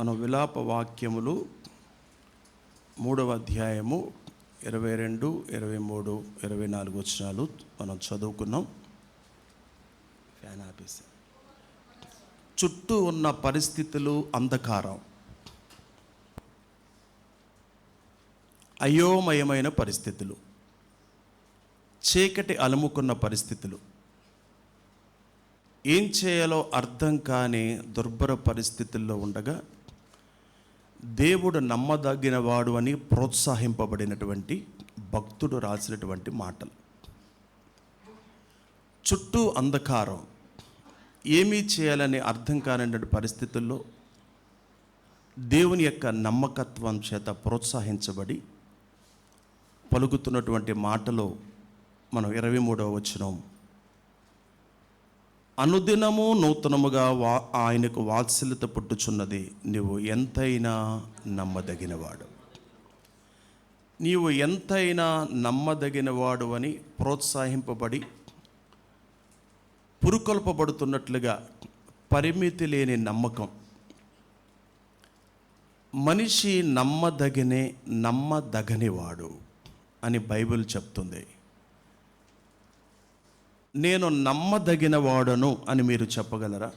మన విలాప వాక్యములు మూడవ అధ్యాయము ఇరవై రెండు ఇరవై మూడు ఇరవై నాలుగు వచనాలు మనం చదువుకున్నాం. ఫ్యాన్ ఆపేసి. చుట్టూ ఉన్న పరిస్థితులు అంధకారం. అయోమయమైన పరిస్థితులు. చీకటి అలుముకున్న పరిస్థితులు. ఏం చేయాలో అర్థం కాని దుర్భర పరిస్థితుల్లో ఉండగా దేవుడు నమ్మదగినవాడు అని ప్రోత్సహింపబడినటువంటి భక్తుడు రాసినటువంటి మాటలు. చుట్టూ అంధకారం. ఏమీ చేయాలని అర్థం కానటువంటి పరిస్థితుల్లో దేవుని యొక్క నమ్మకత్వం చేత ప్రోత్సహించబడి పలుకుతున్నటువంటి మాటలో మనం ఇరవై మూడవ వచనం అనుదినము నూతనముగా వా ఆయనకు వాత్సల్యత పుట్టుచున్నది. నీవు ఎంతైనా నమ్మదగినవాడు. నీవు ఎంతైనా నమ్మదగినవాడు అని ప్రోత్సహింపబడి పురుకొల్పబడుతున్నట్లుగా పరిమితి లేని నమ్మకం. మనిషి నమ్మదగినే నమ్మదగనివాడు అని బైబిల్ చెప్తుంది. నేను నమ్మదగిన వాడను అని మీరు చెప్పగలరా?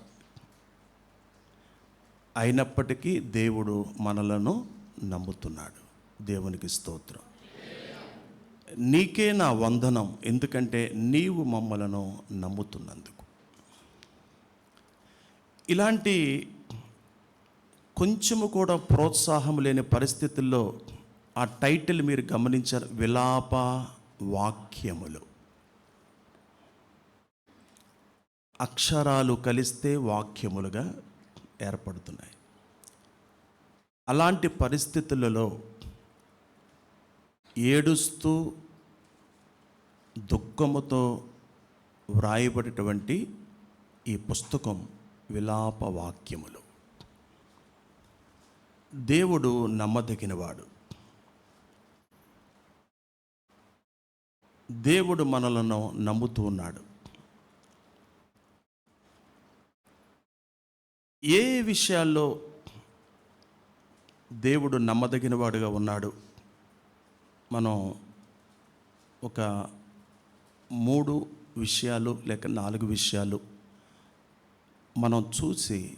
అయినప్పటికీ దేవుడు మనలను నమ్ముతున్నాడు. దేవునికి స్తోత్రం. నీకే నా వందనం ఎందుకంటే నీవు మమ్మలను నమ్ముతున్నందుకు. ఇలాంటి కొంచెము కూడా ప్రోత్సాహం లేని పరిస్థితుల్లో ఆ టైటిల్ మీరు గమనించారు విలాప వాక్యములు. అక్షరాలు కలిస్తే వాక్యములుగా ఏర్పడుతున్నాయి. అలాంటి పరిస్థితులలో ఏడుస్తూ దుఃఖముతో వ్రాయబడినటువంటి ఈ పుస్తకం విలాప వాక్యములు. దేవుడు నమ్మదగినవాడు. దేవుడు మనలను నమ్ముతూ ఉన్నాడు. ఏ విషయాల్లో దేవుడు నమ్మదగినవాడుగా ఉన్నాడు? మనం ఒక మూడు విషయాలు లేక నాలుగు విషయాలు మనం చూసి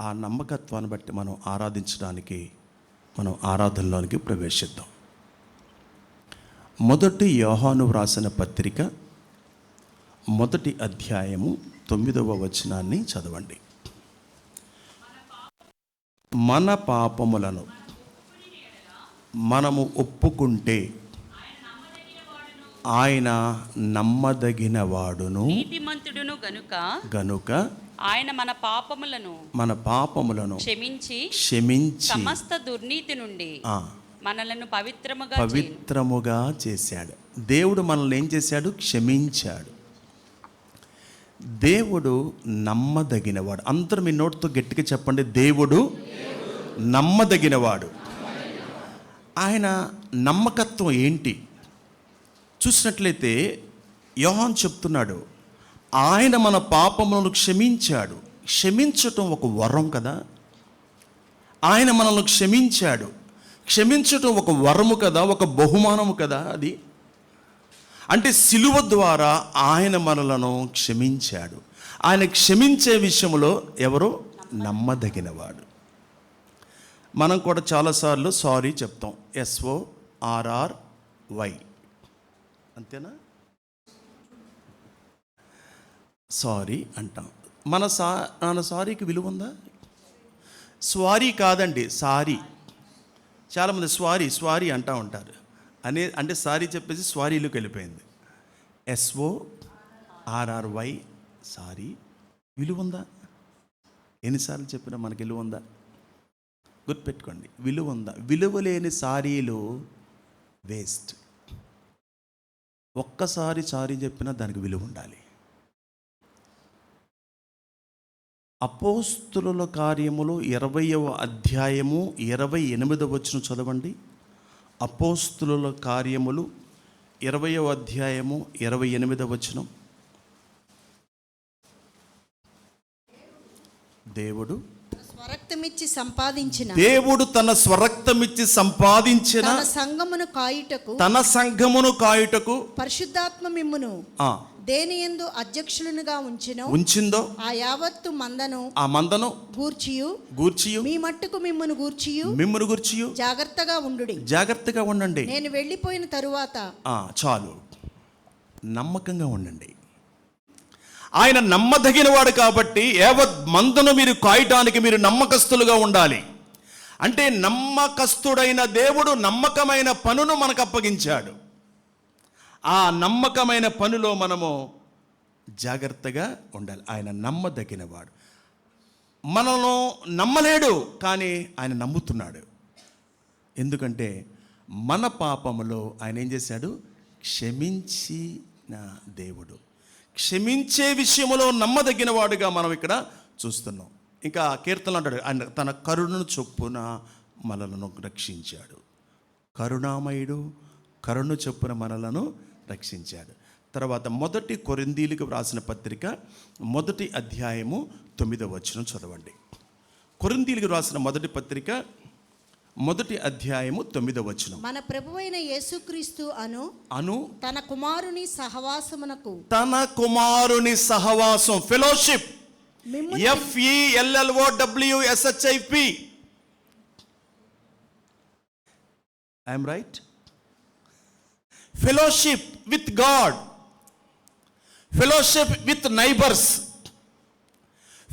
ఆ నమ్మకత్వాన్ని బట్టి మనం ఆరాధించడానికి మనం ఆరాధనలోనికి ప్రవేశిద్దాం. మొదటి యోహాను వ్రాసిన పత్రిక మొదటి అధ్యాయము తొమ్మిదవ వచనాన్ని చదవండి. మన పాపములను మనము ఒప్పుకుంటే ఆయన నమ్మదగిన వాడును నీతిమంతుడును గనుక గనుక ఆయన మన పాపములను మన పాపములను క్షమించి క్షమించి సమస్త దుర్నీతి నుండి మనలను పవిత్రముగా. పవిత్రముగా చేశాడు. దేవుడు మనల్ని ఏం చేశాడు? క్షమించాడు. దేవుడు నమ్మదగినవాడు. అందరూ మీ నోటితో గట్టిగా చెప్పండి దేవుడు నమ్మదగినవాడు. ఆయన నమ్మకత్వం ఏంటి? చూసినట్లయితే యోహాన్ చెప్తున్నాడు ఆయన మన పాపములను క్షమించాడు. క్షమించటం ఒక వరం కదా? ఆయన మనల్ని క్షమించాడు. క్షమించటం ఒక వరము కదా? ఒక బహుమానము కదా అది? అంటే సిలువ ద్వారా ఆయన మనలను క్షమించాడు. ఆయన క్షమించే విషయంలో ఎవరో నమ్మదగినవాడు. మనం కూడా చాలాసార్లు సారీ చెప్తాం. S O R R Y అంతేనా? సారీ అంటాం. మన సా మన సారీకి విలువ ఉందా? స్వారీ కాదండి సారీ. చాలామంది స్వారీ స్వారీ అంటూ ఉంటారు. అనే అంటే సారీ చెప్పేసి స్వారీలోకి వెళ్ళిపోయింది. ఎస్ఓ ఆర్ఆర్వై సారీ విలువ ఉందా ఎన్నిసార్లు చెప్పినా మనకి విలువ ఉందా గుర్తుపెట్టుకోండి విలువ ఉందా విలువ లేని సారీలు వేస్ట్. ఒక్కసారి సారీ చెప్పినా దానికి విలువ ఉండాలి అపోస్తుల కార్యములు ఇరవయవ అధ్యాయము ఇరవై ఎనిమిదవ వచ్చిన చదవండి. అపోస్తుల కార్యములు ఇరవయో అధ్యాయము ఇరవై ఎనిమిదవ వచనం. దేవుడు స్వరక్తమిచ్చి సంపాదించిన దేవుడు తన స్వరక్తమిచ్చి సంపాదించిన తన సంగమును కాయుటకు తన సంఘమును కాయుటకు పరిశుద్ధాత్మ మిమ్మును ఆ, దేని యందు అధ్యక్షులుగా ఉంచెను ఉంచిందో ఆ యావత్తు మందను ఆ మందను గూర్చియు. గూర్చియు. మీ మట్టుకు మిమ్మును గూర్చియు. మిమ్మును గూర్చియు. జాగ్రత్తగా ఉండుడి. జాగ్రత్తగా ఉండండి. నేను వెళ్ళిపోయిన తరువాత ఆ, చాలు. నమ్మకంగా ఉండండి. ఆయన నమ్మదగినవాడు కాబట్టి యావత్ మందును మీరు కాయటానికి మీరు నమ్మకస్తులుగా ఉండాలి. అంటే నమ్మకస్తుడైన దేవుడు నమ్మకమైన పనును మనకు అప్పగించాడు. ఆ నమ్మకమైన పనిలో మనము జాగ్రత్తగా ఉండాలి. ఆయన నమ్మదగినవాడు. మనను నమ్మలేడు కానీ ఆయన నమ్ముతున్నాడు. ఎందుకంటే మన పాపములో ఆయన ఏం చేశాడు? క్షమించిన దేవుడు. క్షమించే విషయంలో నమ్మదగిన వాడుగా మనం ఇక్కడ చూస్తున్నాం. ఇంకా కీర్తనలు అంటాడు ఆయన తన కరుణను చొప్పున మనలను రక్షించాడు. కరుణామయుడు కరుణ చొప్పున మనలను రక్షించాడు. తర్వాత మొదటి కొరిందీలకు వ్రాసిన పత్రిక మొదటి అధ్యాయము తొమ్మిదవ వచనం చదవండి. కొరిందీలకు వ్రాసిన మొదటి పత్రిక మొదటి అధ్యాయము తొమ్మిదవ వచనం. మన ప్రభువైన యేసుక్రీస్తు అను అను తన కుమారుని సహవాసమునకు. తన కుమారుని సహవాసం fellowship. F E L L O W S H I P I'm right fellowship with God fellowship with neighbours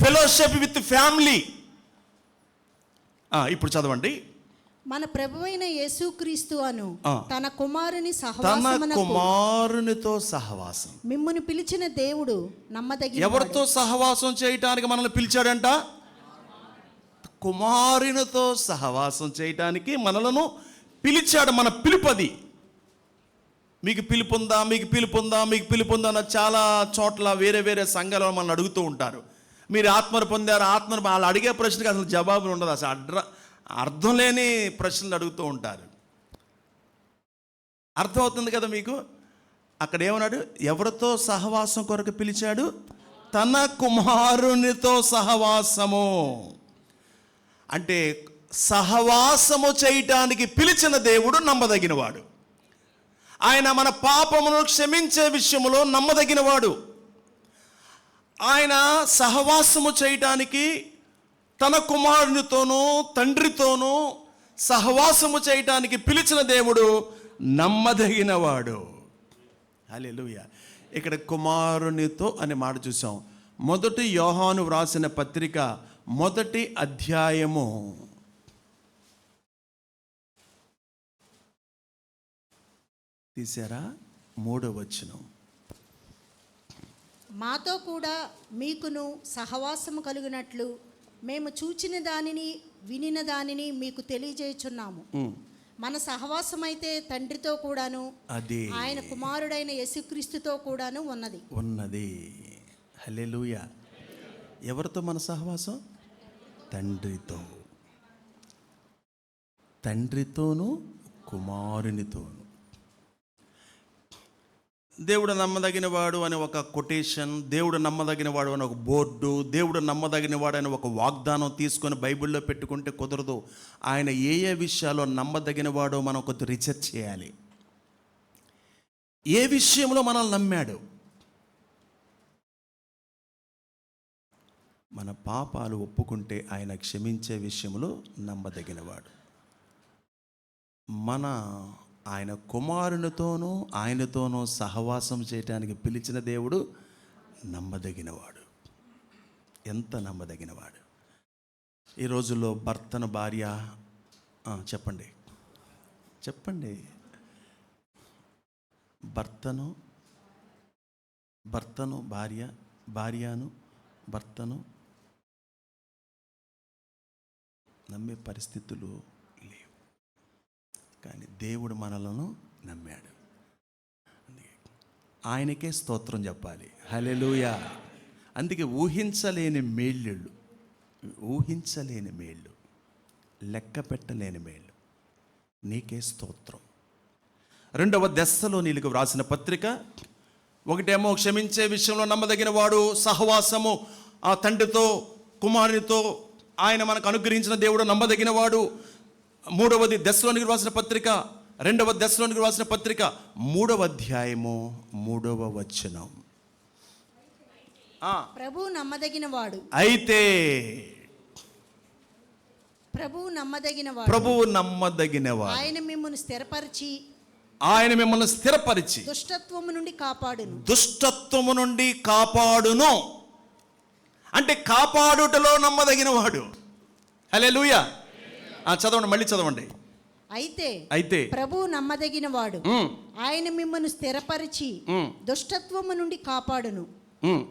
fellowship with family ఇప్పుడు చదవండి. మన ప్రభువైన యేసుక్రీస్తు అను. తన కుమారుని సహవాసమునకు కుమారునితో సహవాసం. మిమ్మును పిలిచిన దేవుడు నమ్మదగిన ఎవరితో సహవాసం చేయటానికి మనల్ని పిలిచాడంట? కుమారునితో సహవాసం చేయటానికి మనలను పిలిచాడు మన పిలుపది. మీకు పిలుపుందా మీకు పిలుపుందా మీకు పిలుపుందా అని చాలా చోట్ల వేరే వేరే సంఘాలలో మనల్ని అడుగుతూ ఉంటారు. మీరు ఆత్మను పొందారు ఆత్మను వాళ్ళు అడిగే ప్రశ్నకి అసలు జవాబు ఉండదు అసలు అడ్ర అర్థం లేని ప్రశ్నలు అడుగుతూ ఉంటారు. అర్థమవుతుంది కదా మీకు? అక్కడ ఏమన్నాడు? ఎవరితో సహవాసం కొరకు పిలిచాడు? తన కుమారునితో సహవాసము. అంటే సహవాసము చేయటానికి పిలిచిన దేవుడు నమ్మదగినవాడు. ఆయన మన పాపమును క్షమించే విషయంలో నమ్మదగినవాడు. ఆయన సహవాసము చేయటానికి తన కుమారునితోనూ తండ్రితోనూ సహవాసము చేయటానికి పిలిచిన దేవుడు నమ్మదగినవాడు. హల్లెలూయ. ఇక్కడ కుమారునితో అనే మాట చూసాం. మొదటి యోహాను వ్రాసిన పత్రిక మొదటి అధ్యాయము. తీసారా? మూడో వచనం. మాతో కూడా మీకును సహవాసము కలిగినట్లు మేము చూచిన దానిని వినిన దానిని మీకు తెలియజేయుచున్నాము. మన సహవాసం అయితే తండ్రితో కూడాను అది. ఆయన కుమారుడైన యేసుక్రీస్తుతో కూడాను ఉన్నది. ఉన్నది. హల్లెలూయ. ఎవరితో మన సహవాసం? తండ్రితో. తండ్రితోనూ కుమారునితోను. దేవుడు నమ్మదగినవాడు అనే ఒక కొటేషన్ దేవుడు నమ్మదగినవాడు అని ఒక బోర్డు దేవుడు నమ్మదగినవాడు అని ఒక వాగ్దానం తీసుకొని బైబిల్లో పెట్టుకుంటే కుదరదు. ఆయన ఏ ఏ విషయాల్లో నమ్మదగినవాడో మనం కొద్ది రీసెర్చ్ చేయాలి. ఏ విషయంలో మనల్ని నమ్మాడు? మన పాపాలు ఒప్పుకుంటే ఆయన క్షమించే విషయంలో నమ్మదగినవాడు. మన ఆయన కుమారునితోనూ ఆయనతోనూ సహవాసం చేయటానికి పిలిచిన దేవుడు నమ్మదగినవాడు. ఎంత నమ్మదగినవాడు. ఈ రోజుల్లో భర్తను భార్య చెప్పండి. చెప్పండి. భర్తను భర్తను భార్య భార్యను భర్తను నమ్మే పరిస్థితులు కానీ దేవుడు మనలను నమ్మాడు. అందుకే ఆయనకే స్తోత్రం చెప్పాలి. హలెలుయా అందుకే ఊహించలేని మేళ్ళు ఊహించలేని మేళ్ళు లెక్క పెట్టలేని మేళ్ళు నీకే స్తోత్రం. రెండవ దశలో నీళ్ళకు వ్రాసిన పత్రిక ఒకటేమో క్షమించే విషయంలో నమ్మదగిన వాడు సహవాసము ఆ తండ్రితో కుమారునితో ఆయన మనకు అనుగ్రహించిన దేవుడు నమ్మదగిన వాడు మూడవది దశలోనికి రాసిన పత్రిక రెండవ దశలోనికి రాసిన పత్రిక మూడవ అధ్యాయము మూడవ వచనం. ప్రభు నమ్మదగిన వాడు అయితే ప్రభు నమ్మదగిన వాడు ప్రభువు నమ్మదగినవాడు. ఆయన మిమ్మల్ని స్థిరపరిచి ఆయన మిమ్మల్ని స్థిరపరిచి దుష్టత్వము నుండి కాపాడును. దుష్టత్వము నుండి కాపాడును. అంటే కాపాడుటలో నమ్మదగిన వాడు హలే చదవండి మళ్ళీ చదవండి. అయితే అయితే. ప్రభు నమ్మదగిన వాడు ఆయన మిమ్మల్ని స్థిరపరిచి దుష్టత్వము నుండి కాపాడును.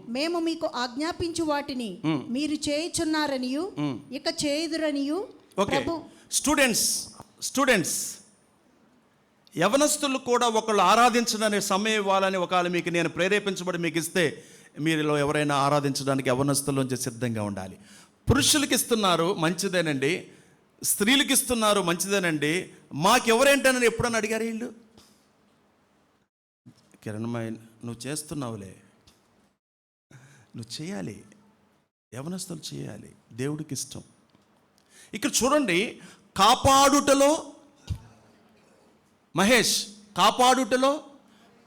మేము. మీకు ఆజ్ఞాపించు వాటిని. మీరు చేయుచున్నారనియు. ఇక చేయుదురనియు ఓకే. స్టూడెంట్స్ స్టూడెంట్స్ యవనస్తులు కూడా ఒకళ్ళు ఆరాధించడానికి సమయం ఇవ్వాలని ఒకవేళ మీకు నేను ప్రేరేపించబడి మీకు ఇస్తే మీరులో ఎవరైనా ఆరాధించడానికి యవనస్తుల్లోంచి సిద్ధంగా ఉండాలి. పురుషులకి ఇస్తున్నారు మంచిదేనండి. స్త్రీలకు ఇస్తున్నారు మంచిదేనండి. మాకెవరేంటనని ఎప్పుడని అడిగారు వీళ్ళు? కిరణ్మయ్య నువ్వు చేస్తున్నావులే. నువ్వు చేయాలి. యవనస్తులు చేయాలి. దేవుడికి ఇష్టం ఇక్కడ చూడండి కాపాడుటలో మహేష్ కాపాడుటలో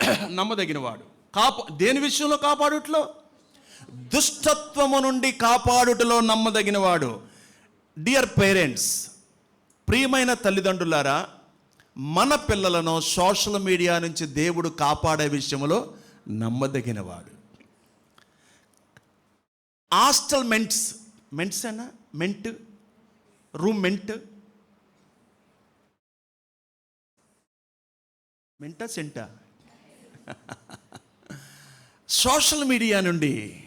నమ్మదగినవాడు. కాపా దేని విషయంలో కాపాడుటలో? దుష్టత్వము నుండి కాపాడుటలో నమ్మదగినవాడు. డియర్ పేరెంట్స్ ప్రియమైన తల్లిదండ్రులారా మన పిల్లలను సోషల్ మీడియా నుంచి దేవుడు కాపాడే విషయంలో నమ్మదగినవాడు. హాస్టల్ మెంట్స్ మెంట్స్ అన్నా మెంట్ రూమ్ మెంట్ మెంటా సెంటా సోషల్ మీడియా నుండి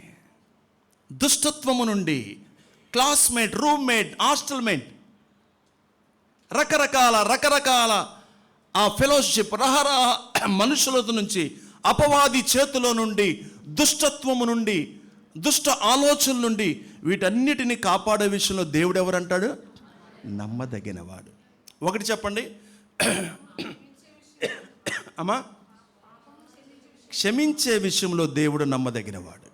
దుష్టత్వము నుండి క్లాస్మేట్ రూమ్మేట్ హాస్టల్మేట్. రకరకాల రకరకాల ఆ ఫెలోషిప్ రహరా మనుషుల నుంచి అపవాది చేతిలో నుండి దుష్టత్వము నుండి దుష్ట ఆలోచనల నుండి వీటన్నిటిని కాపాడే విషయంలో దేవుడు ఎవరంటాడు నమ్మదగినవాడు. ఒకటి చెప్పండి. అమ్మా. క్షమించే విషయంలో దేవుడు నమ్మదగినవాడు.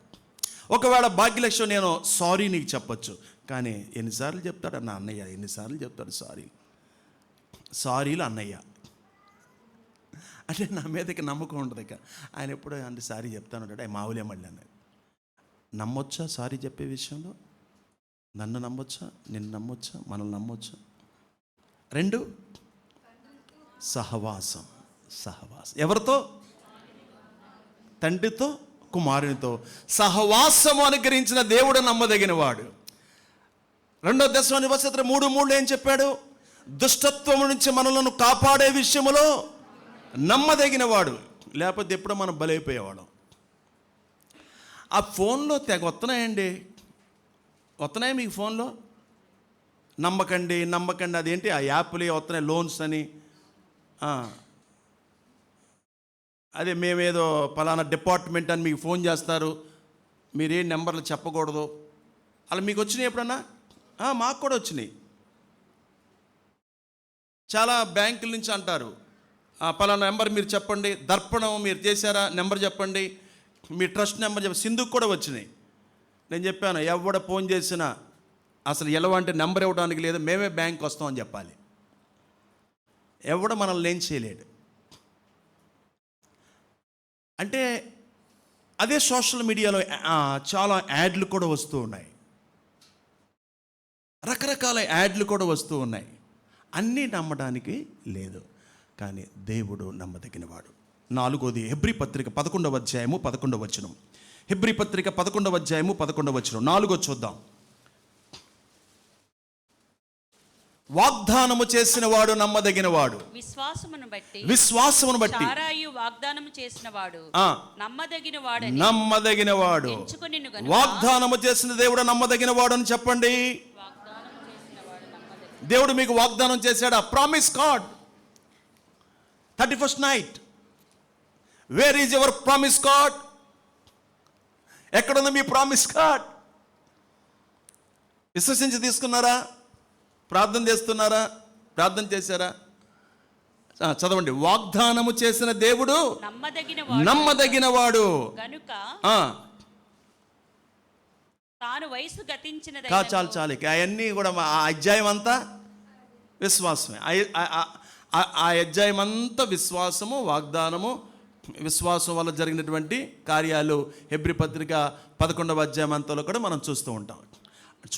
ఒకవేళ భాగ్యలక్ష్మి నేను సారీ నీకు చెప్పొచ్చు. కానీ ఎన్నిసార్లు చెప్తాడు అన్న అన్నయ్య? ఎన్నిసార్లు చెప్తాడు సారీ? సారీలు అన్నయ్య. అంటే నా మీదకి నమ్మకం ఉంటుంది ఇక. ఆయన ఎప్పుడో అంటే సారీ చెప్తాను అంటే మావులే మళ్ళీ అన్నాడు. నమ్మొచ్చా సారీ చెప్పే విషయంలో? నన్ను నమ్మొచ్చా? నిన్ను నమ్మొచ్చా? మనల్ని నమ్మొచ్చా? రెండు. సహవాసం. సహవాసం. ఎవరితో? తండ్రితో? కుమారునితో. సహవాసము అనుగ్రహించిన దేవుడు నమ్మదగినవాడు. రెండో దశలోని వసతి మూడు మూడు ఏం చెప్పాడు? దుష్టత్వం నుంచి మనలను కాపాడే విషయంలో నమ్మదగినవాడు. లేకపోతే ఎప్పుడో మనం బలైపోయేవాడు ఆ ఫోన్లో తెగ వస్తున్నాయండి. వస్తున్నాయి మీకు ఫోన్లో? నమ్మకండి నమ్మకండి. అదేంటి? ఆ యాప్లు వస్తున్నాయి లోన్స్ అని. అదే మేమేదో పలానా డిపార్ట్మెంట్ అని మీకు ఫోన్ చేస్తారు. మీరే నెంబర్లు చెప్పకూడదు. అలా మీకు వచ్చినాయి ఎప్పుడన్నా? మాకు కూడా వచ్చినాయి. చాలా బ్యాంకుల నుంచి అంటారు. పలానా నెంబర్ మీరు చెప్పండి దర్పణం మీరు చేశారా నెంబర్ చెప్పండి మీ ట్రస్ట్ నెంబర్ చెప్ప సింధుకు కూడా వచ్చినాయి. నేను చెప్పాను ఎవడ ఫోన్ చేసినా అసలు ఎలాంటి నెంబర్ ఇవ్వడానికి లేదు మేమే బ్యాంక్ వస్తామని చెప్పాలి. ఎవడ మనల్ని ఏం చేయలేడు. అంటే అదే సోషల్ మీడియాలో చాలా యాడ్లు కూడా వస్తూ ఉన్నాయి. రకరకాల యాడ్లు కూడా వస్తూ ఉన్నాయి. అన్నీ నమ్మడానికి లేదు. కానీ దేవుడు నమ్మదగినవాడు. నాలుగోది హెబ్రి పత్రిక పదకొండవ అధ్యాయము పదకొండవ వచనం. హెబ్రి పత్రిక పదకొండవ అధ్యాయము పదకొండవ వచనం. నాలుగో చూద్దాం. వాగ్దానము చేసిన వాడు నమ్మదగినవాడు. విశ్వాసమును బట్టి విశ్వాసమును బట్టి. చారాయు వాగ్దానము చేసిన వాడు. నమ్మదగిన వాడని నమ్మదగినవాడు గనుక వాగ్దానము చేసిన దేవుడు నమ్మదగినవాడు అని చెప్పండి. దేవుడు మీకు వాగ్దానం చేశాడా promise God thirty first night where is your promise God ఎక్కడుంది మీ ప్రామిస్ గాడ్ విశ్వసించి తీసుకున్నారా? ప్రార్థన చేస్తున్నారా? ప్రార్థన చేశారా? ఆ, చదవండి. వాగ్దానము చేసిన దేవుడు నమ్మదగిన వాడు గనుక ఆ, తాను వయసు గతించినది కా చాలు చాలు అవన్నీ కూడా ఆ అధ్యాయం అంతా విశ్వాసమే. ఆ- అధ్యాయం అంతా విశ్వాసము వాగ్దానము విశ్వాసం వల్ల జరిగినటువంటి కార్యాలు హెబ్రి పత్రిక పదకొండవ అధ్యాయం అంతలో కూడా మనం చూస్తూ ఉంటాం.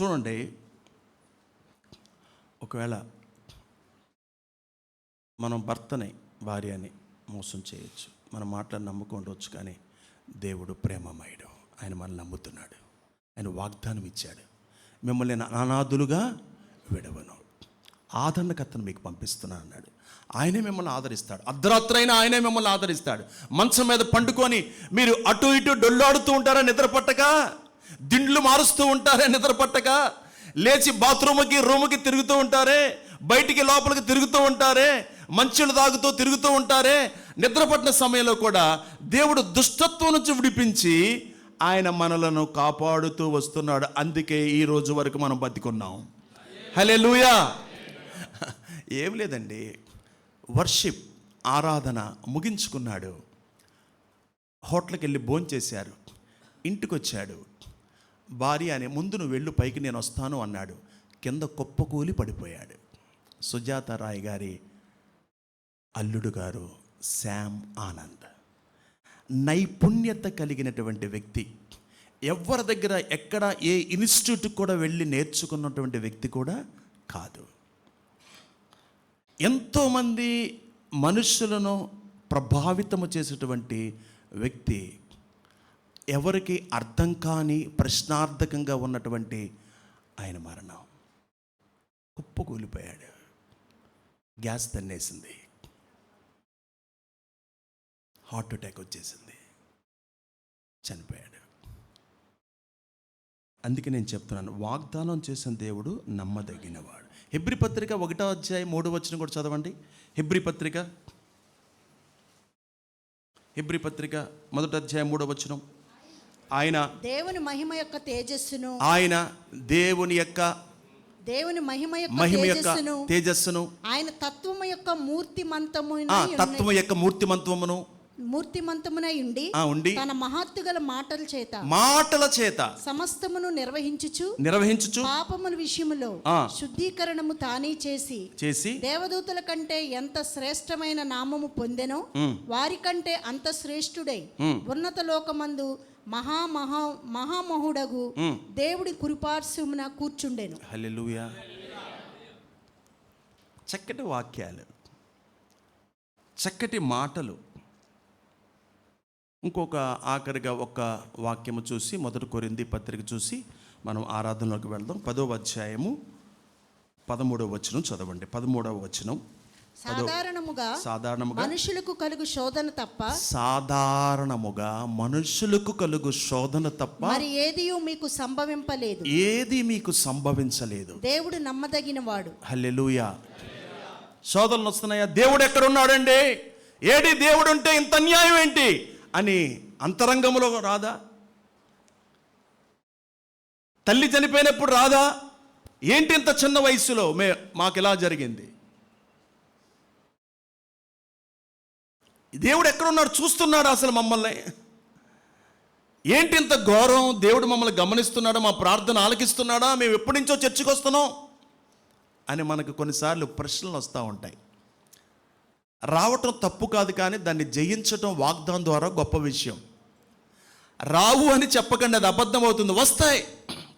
చూడండి. ఒకవేళ మనం భర్తని భార్యని మోసం చేయొచ్చు. మనం మాటలను నమ్ముకుండవచ్చు కానీ దేవుడు ప్రేమమయుడు. ఆయన మనల్ని నమ్ముతున్నాడు. ఆయన వాగ్దానం ఇచ్చాడు. మిమ్మల్ని అనాథులుగా విడవను. ఆదరణకర్తను మీకు పంపిస్తున్నాను అన్నాడు. ఆయనే మిమ్మల్ని ఆదరిస్తాడు. అర్ధరాత్రైనా ఆయనే మిమ్మల్ని ఆదరిస్తాడు. మంచం మీద పండుకొని మీరు అటు ఇటు డొల్లాడుతూ ఉంటారా నిద్ర పట్టక? దిండ్లు మారుస్తూ ఉంటారే నిద్రపట్టక లేచి బాత్రూమ్కి రూమ్కి తిరుగుతూ ఉంటారే? బయటికి లోపలికి తిరుగుతూ ఉంటారే? మంచులు తాగుతూ తిరుగుతూ ఉంటారే? నిద్రపట్టిన సమయంలో కూడా దేవుడు దుష్టత్వం నుంచి విడిపించి ఆయన మనలను కాపాడుతూ వస్తున్నాడు. అందుకే ఈ రోజు వరకు మనం బతికున్నాం. హలే లూయా ఏం లేదండి. వర్షిప్ ఆరాధన ముగించుకున్నాడు. హోటల్కి వెళ్ళి భోంచేశారు ఇంటికి వచ్చాడు భార్య అని ముందు నువ్వు వెళ్ళు పైకి నేను వస్తాను అన్నాడు. కింద కుప్పకూలి పడిపోయాడు. సుజాత రాయ్ గారి అల్లుడు గారు శామ్ ఆనంద్. నైపుణ్యత కలిగినటువంటి వ్యక్తి. ఎవరి దగ్గర ఎక్కడ ఏ ఇన్స్టిట్యూట్ కూడా వెళ్ళి నేర్చుకున్నటువంటి వ్యక్తి కూడా కాదు. ఎంతోమంది మనుషులను ప్రభావితము చేసేటువంటి వ్యక్తి ఎవరికి అర్థం కాని ప్రశ్నార్థకంగా ఉన్నటువంటి ఆయన మరణం. కుప్పకూలిపోయాడు. గ్యాస్ తన్నేసింది. హార్ట్ అటాక్ వచ్చేసింది. చనిపోయాడు. అందుకే నేను చెప్తున్నాను వాగ్దానం చేసిన దేవుడు నమ్మదగినవాడు. హెబ్రి పత్రిక ఒకటో అధ్యాయం మూడో వచ్చిన కూడా చదవండి. హెబ్రి పత్రిక హెబ్రి పత్రిక మొదటి అధ్యాయం మూడో వచనం. ఆయన దేవుని మహిమ యొక్క తేజస్సును. ఆయన దేవుని యొక్క దేవుని మహిమ యొక్క మహిమ యొక్క తేజస్సును. ఆయన తత్వము యొక్క మూర్తిమంతమున ఆ తత్వం యొక్క మూర్తిమంత్వమును మూర్తిమంతమునై ఉండి ఉండి తన మహత్తు గల మాటల చేత మాటల చేత సమస్తమును నిర్వహించుచు నిర్వహించుచు పాపముల విషయములో. శుద్ధీకరణము తానే చేసి చేసి దేవదూతల కంటే ఎంత శ్రేష్టమైన నామము పొందెనో ఉమ్. వారికంటే అంత శ్రేష్ఠుడై. ఉన్నత లోకమందు మహా మహా మహామహుడగు. దేవుడి కురిపార్శ్వమున కూర్చుండెను హల్లెలూయా చక్కటి వాక్యాలు చక్కటి మాటలు ఇంకొక ఆఖరిగా ఒక వాక్యము చూసి మొదటి కొరింది పత్రిక చూసి మనం ఆరాధనలోకి వెళ్దాం. పదో అధ్యాయము పదమూడవ వచనం చదవండి. పదమూడవ వచనం. సాధారణముగా సాధారణముగా మనుషులకు కలుగు శోధన తప్ప సాధారణముగా మనుషులకు కలుగు శోధన తప్ప మరి ఏదియూ మీకు సంభవింపలేదు. ఏది మీకు సంభవించలేదు. దేవుడు నమ్మదగినవాడు. హల్లెలూయా. శోధనలు వస్తున్నాయా? దేవుడు ఎక్కడ ఉన్నాడండి ఏడి దేవుడు ఉంటే ఇంత అన్యాయం ఏంటి? అని అంతరంగంలో రాదా? తల్లి చనిపోయినప్పుడు రాదా? ఏంటి ఇంత చిన్న వయసులో? మే మాకు ఇలా జరిగింది? దేవుడు ఎక్కడున్నాడు? చూస్తున్నాడు అసలు మమ్మల్ని. ఏంటి ఇంత ఘోరం? దేవుడు మమ్మల్ని గమనిస్తున్నాడా? మా ప్రార్థన ఆలకిస్తున్నాడా? మేము ఎప్పటి నుంచో చర్చకు వస్తున్నాం అని మనకు కొన్నిసార్లు ప్రశ్నలు వస్తూ ఉంటాయి. రావటం తప్పు కాదు కానీ దాన్ని జయించటం వాగ్దానం ద్వారా గొప్ప విషయం. రావు అని చెప్పకండి అది అబద్ధం అవుతుంది. వస్తాయి.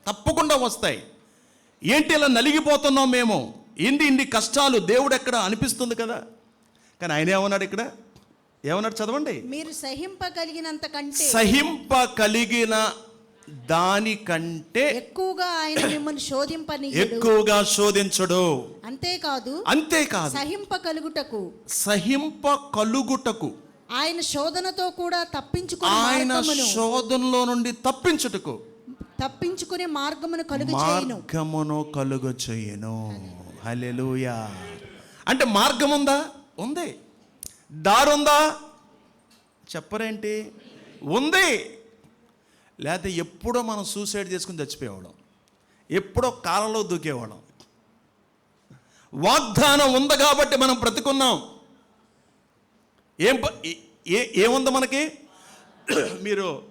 తప్పకుండా వస్తాయి. ఏంటి ఇలా నలిగిపోతున్నాం మేము? ఏంటి ఇన్ని కష్టాలు దేవుడు ఎక్కడ అనిపిస్తుంది కదా? కానీ ఆయన ఏమన్నాడు ఇక్కడ? ఏమన్నాడు చదవండి? మీరు సహింపగలిగినంత కంటే సహింప కలిగిన దానికంటే ఎక్కువగా ఆయన మిమ్మల్ని శోధింపని ఎక్కువగా శోధించడు. అంతేకాదు అంతేకాదు సహింపగలుగుటకు సహింప కలుగుటకు ఆయన శోధనతో కూడా తప్పించుకునే ఆయన శోధనలో నుండి తప్పించుటకు. తప్పించుకునే మార్గమును కలుగు చేయను. మార్గమును కలుగు చేయను. హల్లెలూయా. అంటే మార్గం ఉందా ఉంది. దారుందా? చెప్పరేంటి? ఉంది. లేకపోతే ఎప్పుడో మనం సూసైడ్ చేసుకుని చచ్చిపోయేవాళ్ళం. ఎప్పుడో కాలంలో దూకేవాళ్ళం. వాగ్దానం ఉంది కాబట్టి మనం బ్రతుకున్నాం. ఏం ఏ- ఏముంది మనకి? మీరు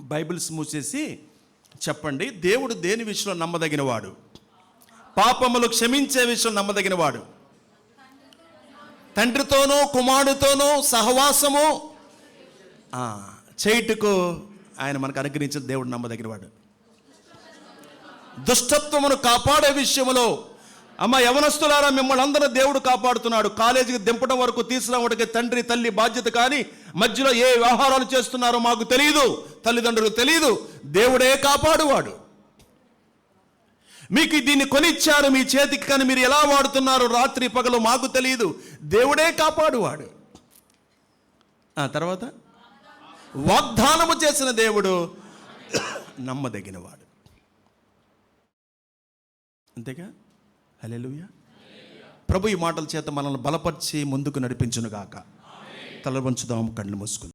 బైబిల్స్ మూసేసి చెప్పండి. దేవుడు దేని విషయంలో నమ్మదగినవాడు? పాపములు క్షమించే విషయం నమ్మదగినవాడు? తండ్రితోనూ కుమారుడితోనూ సహవాసము? చేయుటకు ఆయన మనకు అనుగ్రహించిన దేవుడు నమ్మదగినవాడు దుష్టత్వమును కాపాడే విషయంలో అమ్మ యవనస్తులారా మిమ్మల్ని అందరూ దేవుడు కాపాడుతున్నాడు. కాలేజీకి దింపడం వరకు తీసుకురావడానికి తండ్రి తల్లి బాధ్యత కానీ మధ్యలో ఏ వ్యవహారాలు చేస్తున్నారో మాకు తెలియదు తల్లిదండ్రులకు తెలియదు దేవుడే కాపాడువాడు. మీకు దీన్ని కొనిచ్చారు మీ చేతికి కానీ మీరు ఎలా వాడుతున్నారు రాత్రి పగలు మాకు తెలియదు దేవుడే కాపాడువాడు. ఆ తర్వాత? వాగ్దానము చేసిన దేవుడు నమ్మదగినవాడు. అంతేగా? హల్లెలూయా. ప్రభు ఈ మాటల చేత మనల్ని బలపరిచి ముందుకు నడిపించునుగాక. తల కళ్ళు మూసుకుందాం.